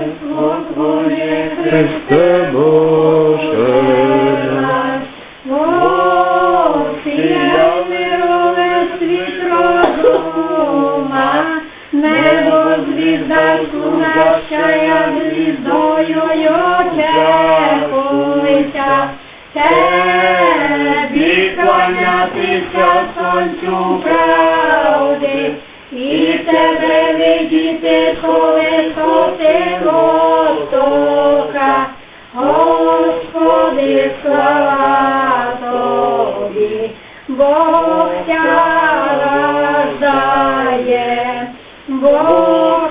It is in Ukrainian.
царство Твоє, Христе Боже наш. Світ розума, небо звізда служащая звіздою очекується. Тебі кланятися сонцю правди, і тебе видіти, коли Бог рождає, Бог